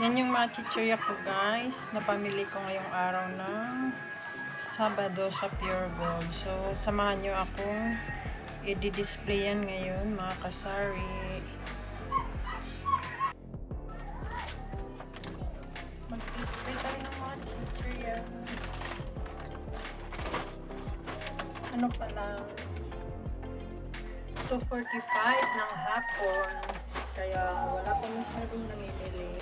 Yan yung mga chichirya ko guys. Napamili ko ngayong araw ng Sabado sa Pure Gold. So, samahan nyo akong i-display yan ngayon mga kasari. Mag-display tayo ng mga chichirya. Ano pala? 2.45 ng hapon. Kaya wala pa masyadong namimili.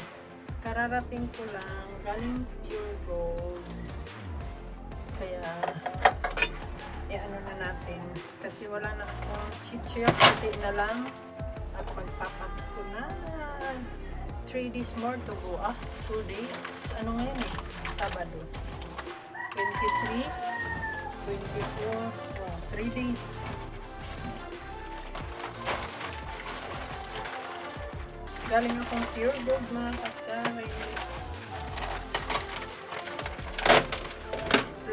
Kararating ko lang. Galing pure gold. Kaya, eh ano na natin. Kasi wala na akong chichir. Kunti na lang. At magpapasko na. 3 days more to go. Ah, 2 days. Ano ngayon eh? Sabado. 23, 24, oh, 3 days. Galing akong pure gold mga kasari.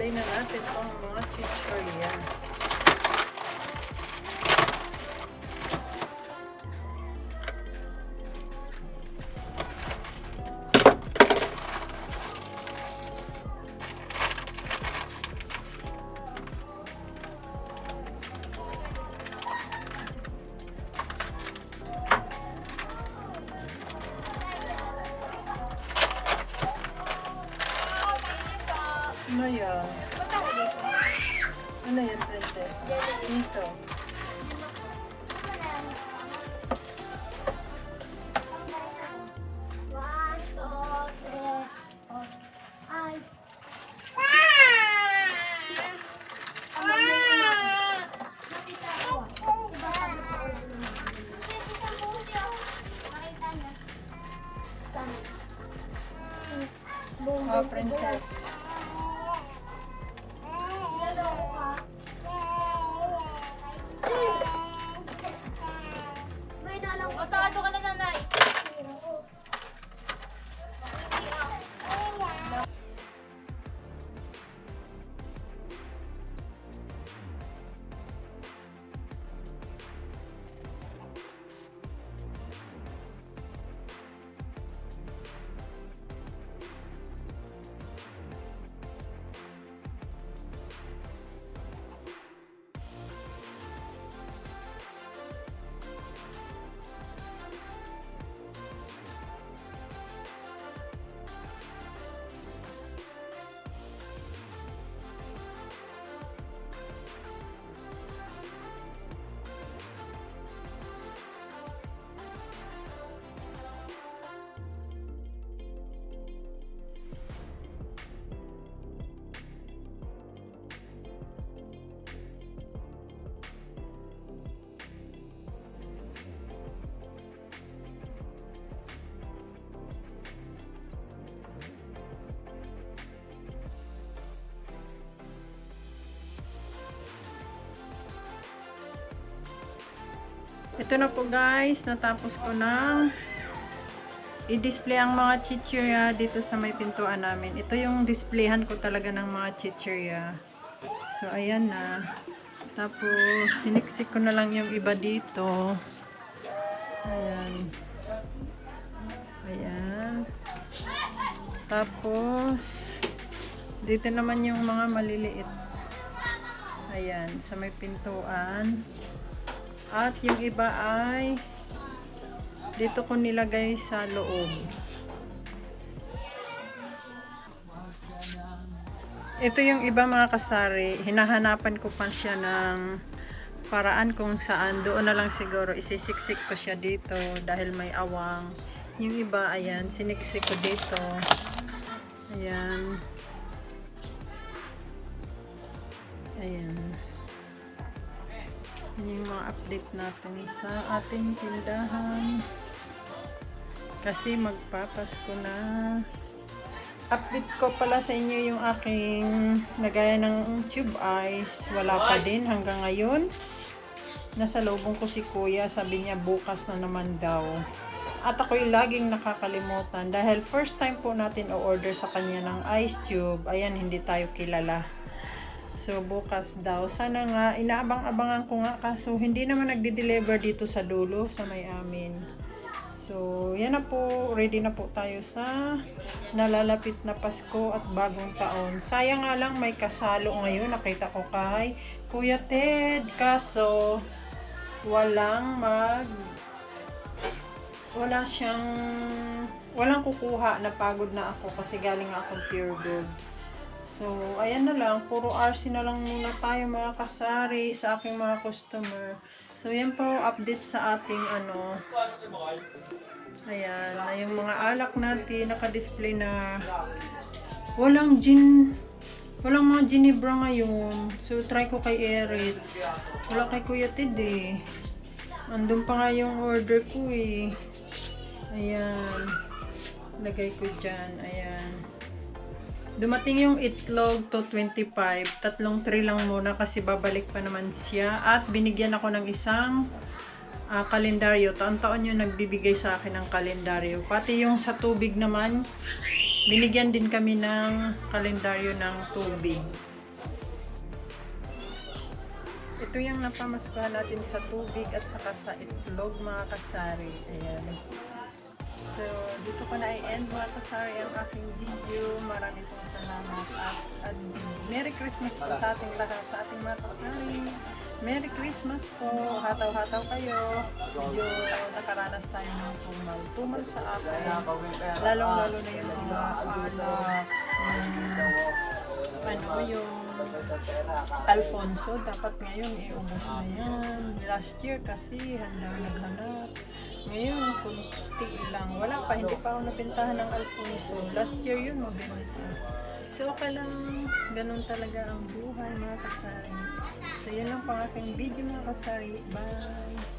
Play na natin itong mga chichorya. Ano yan? Ano yan, Princess? Miso. Oh, Princess. Ito na po guys, natapos ko na i-display ang mga chichirya dito sa may pintuan namin. Ito yung displayhan ko talaga ng mga chichirya. So, ayan na. Tapos, siniksik ko na lang yung iba dito. Ayan. Ayan. Tapos, dito naman yung mga maliliit. Ayan, sa may pintuan. At yung iba ay dito ko nilagay sa loob. Ito yung iba mga kasari. Hinahanapan ko pa siya ng paraan kung saan. Doon na lang siguro isisiksik ko siya dito dahil may awang. Yung iba, ayan, siniksik ko dito. Ayan. Ayan. Yan yung mga update natin sa ating tindahan. Kasi magpapasko na. Update ko pala sa inyo yung aking nagaya ng tube eyes. Wala pa din hanggang ngayon. Nasa lobong ko si kuya. Sabi niya bukas na naman daw. At ako'y laging nakakalimutan dahil first time po natin o-order sa kanya ng ice tube. Ayan, hindi tayo kilala. So, bukas daw. Sana nga, inaabang-abangan ko nga kaso hindi naman nagde-deliver dito sa dulo sa may amin. So, yan na po. Ready na po tayo sa nalalapit na Pasko at bagong taon. Sayang nga lang may kasalo ngayon. Nakita ko kay Kuya Ted. Kaso, walang mag... Wala siyang... Walang kukuha. Napagod na ako kasi galing akong pure gold. So, ayan na lang. Puro RC na lang muna tayo mga kasari sa aking mga customer. So, yan po update sa ating ano. Ayan, na yung mga alak natin naka-display na walang gin walang mga ginebra ngayon. So, try ko kay Erit. Wala kay Kuya Ted eh. Andun pa nga yung order ko eh. Ayan. Lagay ko dyan. Ayan. Dumating yung itlog to 25. Tatlong tray lang muna kasi babalik pa naman siya. At binigyan ako ng isang ah, kalendaryo. Taon-taon yung nagbibigay sa akin ng kalendaryo. Pati yung sa tubig naman, binigyan din kami ng kalendaryo ng tubig. Ito yung napamaskuhan natin sa tubig at saka sa itlog mga kasari. Ayan. So, dito ko na i-end mga kasari ang aking video. Marami pong salamat at, at Merry Christmas po sa ating lahat, sa ating mga kasari. Merry Christmas po. Hataw-hataw kayo. Medyo nakaranas tayo ng tumal. Tumal sa akin. Lalong-lalo na yung mga alak. Ano yung Alfonso, dapat ngayon iubos na yan. Last year kasi handa naghanap. Ngayon, kunti lang. Wala pa, hindi pa ako napintahan ng Alfonso. Last year yun, mabenta. So, okay lang. Ganun talaga ang buhay, mga kasari. So, yun lang pang aking video, mga kasari. Bye!